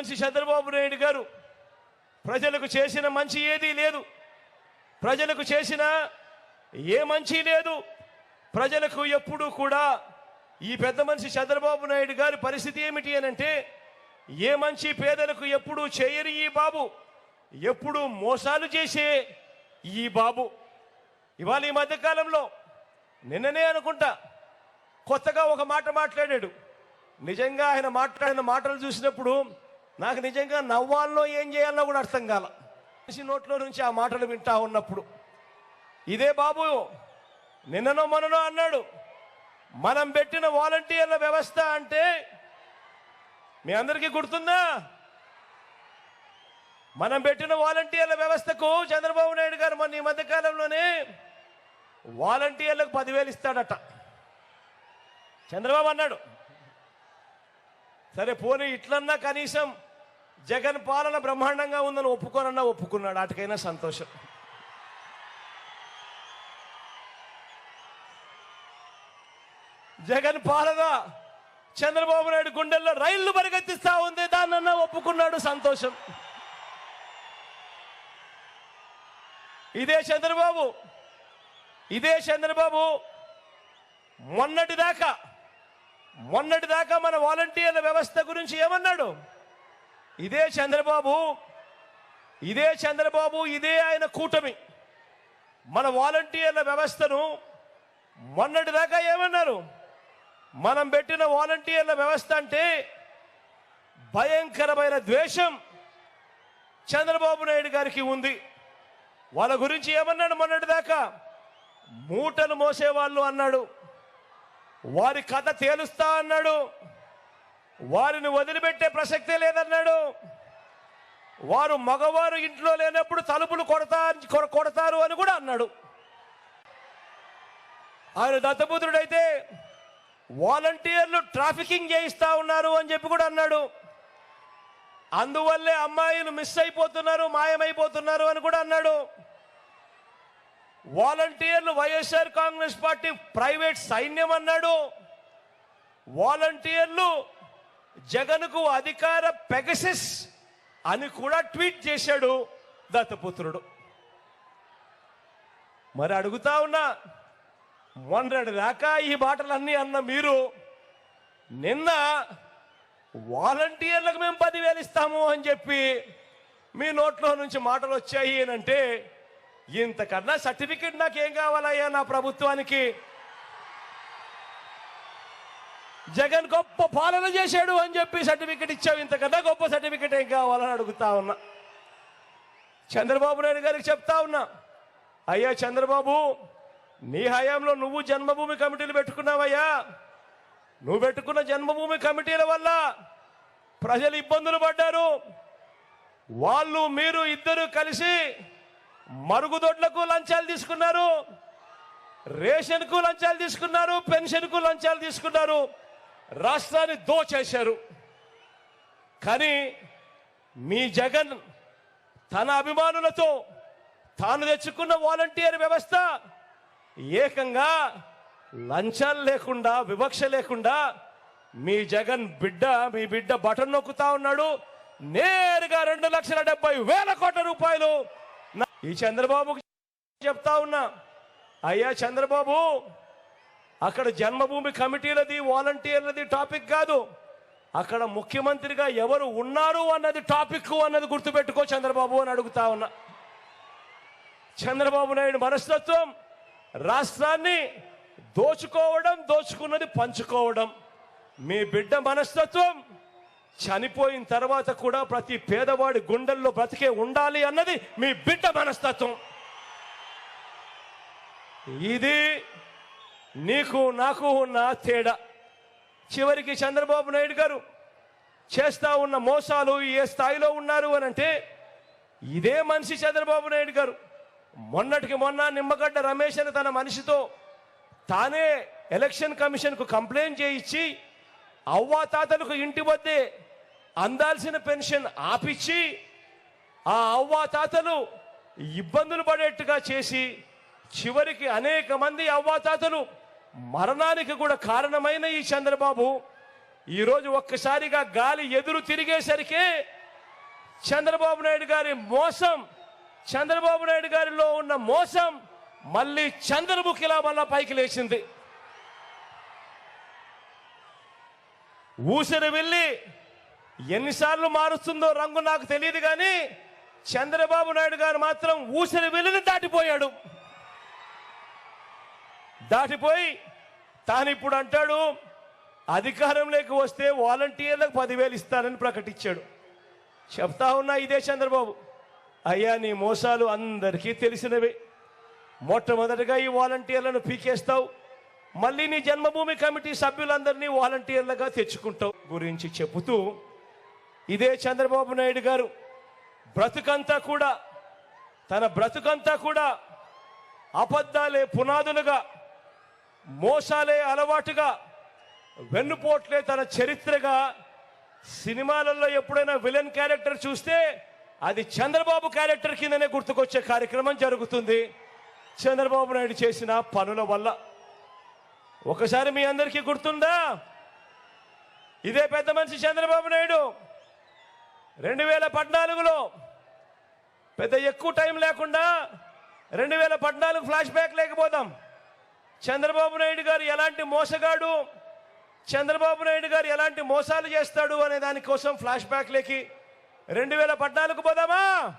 మనిషి చంద్రబాబు నాయుడు గారు ప్రజలకు చేసిన మంచి ఏదీ లేదు. ప్రజలకు చేసిన ఏ మంచి లేదు. ప్రజలకు ఎప్పుడూ కూడా ఈ పెద్ద మనిషి చంద్రబాబు నాయుడు గారి పరిస్థితి ఏమిటి అని అంటే ఏ మంచి పేదలకు ఎప్పుడూ చేయని ఈ బాబు ఎప్పుడూ మోసాలు చేసే ఈ బాబు. ఇవాళ ఈ మధ్యకాలంలో నిన్ననే అనుకుంటా కొత్తగా ఒక మాట మాట్లాడాడు. నిజంగా ఆయన మాట్లాడిన మాటలు చూసినప్పుడు నాకు నిజంగా నవ్వాల్లో ఏం చేయాలో కూడా అర్థం కాల. మనిషి నోట్లో నుంచి ఆ మాటలు వింటా ఉన్నప్పుడు. ఇదే బాబు నిన్ననో మననో అన్నాడు మనం పెట్టిన వాలంటీర్ల వ్యవస్థ అంటే మీ అందరికీ గుర్తుందా? మనం పెట్టిన వాలంటీర్ల వ్యవస్థకు చంద్రబాబు నాయుడు గారు మొన్న ఈ మధ్యకాలంలోనే వాలంటీర్లకు పదివేలు ఇస్తాడట. చంద్రబాబు అన్నాడు సరే పోనీ ఇట్లన్నా కనీసం జగన్ పాలన బ్రహ్మాండంగా ఉందని ఒప్పుకోనన్నా ఒప్పుకున్నాడు. అటుకైనా సంతోషం. జగన్ పాలన చంద్రబాబు నాయుడు గుండెల్లో రైళ్ళు పరిగెత్తిస్తా ఉంది. దాన్నన్నా ఒప్పుకున్నాడు. సంతోషం. ఇదే చంద్రబాబు. ఇదే చంద్రబాబు. మొన్నటి దాకా మొన్నటి దాకా మన వాలంటీర్ల వ్యవస్థ గురించి ఏమన్నాడు? ఇదే చంద్రబాబు ఇదే చంద్రబాబు ఇదే ఆయన కూటమి. మన వాలంటీర్ల వ్యవస్థను మొన్నటి దాకా ఏమన్నారు? మనం పెట్టిన వాలంటీర్ల వ్యవస్థ అంటే భయంకరమైన ద్వేషం చంద్రబాబు నాయుడు గారికి ఉంది. వాళ్ళ గురించి ఏమన్నాడు మొన్నటి దాకా మూటలు మోసేవాళ్ళు అన్నాడు. వారి కథ తేలుస్తా అన్నాడు. వారిని వదిలిపెట్టే ప్రసక్తే లేదన్నాడు. వారు మగవారు ఇంట్లో లేనప్పుడు తలుపులు కొడతా కొడతారు అని కూడా అన్నాడు. ఆయన దత్తపుత్రుడైతే వాలంటీర్లు ట్రాఫికింగ్ చేయిస్తా ఉన్నారు అని చెప్పి కూడా అన్నాడు. అందువల్లే అమ్మాయిలు మిస్ అయిపోతున్నారు మాయమైపోతున్నారు అని కూడా అన్నాడు. వాలంటీర్లు వైఎస్ఆర్ కాంగ్రెస్ పార్టీ ప్రైవేట్ సైన్యం అన్నాడు. వాలంటీర్లు జగన్కు అధికార పెగసిస్ అని కూడా ట్వీట్ చేశాడు దత్తపుత్రుడు. మరి అడుగుతా ఉన్నా మొన్నటి దాకా ఈ మాటలన్నీ అన్న మీరు నిన్న వాలంటీర్లకు మేము పదివేలు ఇస్తాము అని చెప్పి మీ నోట్లో నుంచి మాటలు వచ్చాయి అంటే ఇంతకన్నా సర్టిఫికెట్ నాకేం కావాలయ్యా నా ప్రభుత్వానికి? జగన్ గొప్ప పాలన చేశాడు అని చెప్పి సర్టిఫికెట్ ఇచ్చావు. ఇంతకన్నా గొప్ప సర్టిఫికెట్ ఏం కావాలని అడుగుతా ఉన్నా. చంద్రబాబు నాయుడు గారికి చెప్తా ఉన్నా. అయ్యా చంద్రబాబు నీ హయాంలో నువ్వు జన్మభూమి కమిటీలు పెట్టుకున్నావయ్యా. నువ్వు పెట్టుకున్న జన్మభూమి కమిటీల వల్ల ప్రజలు ఇబ్బందులు పడ్డారు. వాళ్ళు మీరు ఇద్దరు కలిసి మరుగుదొడ్లకు లంచాలు తీసుకున్నారు. రేషన్కు లంచాలు తీసుకున్నారు పెన్షన్కు లంచాలు తీసుకున్నారు. రాష్ట్రాన్ని దోచేశారు. కానీ మీ జగన్ తన అభిమానులతో తాను తెచ్చుకున్న వాలంటీర్ వ్యవస్థ ఏకంగా లంచాలు లేకుండా వివక్ష లేకుండా మీ జగన్ బిడ్డ మీ బిడ్డ బటన్ నొక్కుతా ఉన్నాడు. నేరుగా రెండు లక్షల డెబ్బై వేల కోట్ల రూపాయలు ఈ చంద్రబాబుకి చెప్తా ఉన్నా. అయ్యా చంద్రబాబు! అక్కడ జన్మభూమి కమిటీలది వాలంటీర్లది టాపిక్ కాదు. అక్కడ ముఖ్యమంత్రిగా ఎవరు ఉన్నారు అన్నది టాపిక్ అన్నది గుర్తుపెట్టుకో చంద్రబాబు అని అడుగుతా ఉన్నా. చంద్రబాబు నాయుడు మనస్తత్వం రాష్ట్రాన్ని దోచుకోవడం దోచుకున్నది పంచుకోవడం. మీ బిడ్డ మనస్తత్వం చనిపోయిన తర్వాత కూడా ప్రతి పేదవాడి గుండెల్లో బ్రతికే ఉండాలి అన్నది మీ బిడ్డ మనస్తత్వం. ఇది నీకు నాకు ఉన్న తేడా. చివరికి చంద్రబాబు నాయుడు గారు చేస్తా ఉన్న మోసాలు ఏ స్థాయిలో ఉన్నారు అని అంటే ఇదే మనిషి చంద్రబాబు నాయుడు గారు. మొన్నటికి మొన్న నిమ్మగడ్డ రమేష్ అని తన మనిషితో తానే ఎలక్షన్ కమిషన్కు కంప్లైంట్ చేయించి అవ్వాతాతలకు ఇంటి వద్దే అందాల్సిన పెన్షన్ ఆపిచ్చి ఆ అవ్వాతాతలు ఇబ్బందులు పడేట్టుగా చేసి చివరికి అనేక మంది అవ్వాతాతలు మరణానికి కూడా కారణమైన ఈ చంద్రబాబు ఈరోజు ఒక్కసారిగా గాలి ఎదురు తిరిగేసరికి చంద్రబాబు నాయుడు గారి మోసం చంద్రబాబు నాయుడు గారిలో ఉన్న మోసం మళ్ళీ చంద్రముఖిలా మళ్ళా పైకి లేచింది. ఊసిరి వెళ్ళి ఎన్నిసార్లు మారుస్తుందో రంగు నాకు తెలియదు కానీ చంద్రబాబు నాయుడు గారు మాత్రం ఊసిరి వెళ్ళిని దాటిపోయాడు. దాటిపోయి తాను ఇప్పుడు అంటాడు అధికారంలోకి వస్తే వాలంటీర్లకు పదివేలు ఇస్తానని ప్రకటించాడు. చెప్తా ఉన్నా ఇదే చంద్రబాబు. అయ్యా నీ మోసాలు అందరికీ తెలిసినవే. మొట్టమొదటిగా ఈ వాలంటీర్లను పీకేస్తావు. మళ్ళీ నీ జన్మభూమి కమిటీ సభ్యులందరినీ వాలంటీర్లుగా తెచ్చుకుంటావు గురించి చెబుతూ ఇదే చంద్రబాబు నాయుడు గారు బ్రతుకంతా కూడా తన బ్రతుకంతా కూడా అబద్ధాలే పునాదులుగా మోసాలే అలవాటుగా వెన్నుపోట్లే తన చరిత్రగా సినిమాలలో ఎప్పుడైనా విలన్ క్యారెక్టర్ చూస్తే అది చంద్రబాబు క్యారెక్టర్ కిందనే గుర్తుకొచ్చే కార్యక్రమం జరుగుతుంది. చంద్రబాబు నాయుడు చేసిన పనుల వల్ల. ఒకసారి మీ అందరికీ గుర్తుందా? ఇదే పెద్ద మనిషి చంద్రబాబు నాయుడు. రెండు వేల పద్నాలుగులో పెద్ద ఎక్కువ టైం లేకుండా రెండు వేల పద్నాలుగు ఫ్లాష్ బ్యాక్ లేకపోదాం. చంద్రబాబు నాయుడు గారు ఎలాంటి మోసగాడు? చంద్రబాబు నాయుడు గారు ఎలాంటి మోసాలు చేస్తాడు అనే దానికోసం ఫ్లాష్ బ్యాక్లకి రెండు వేల పద్నాలుగు పోదామా?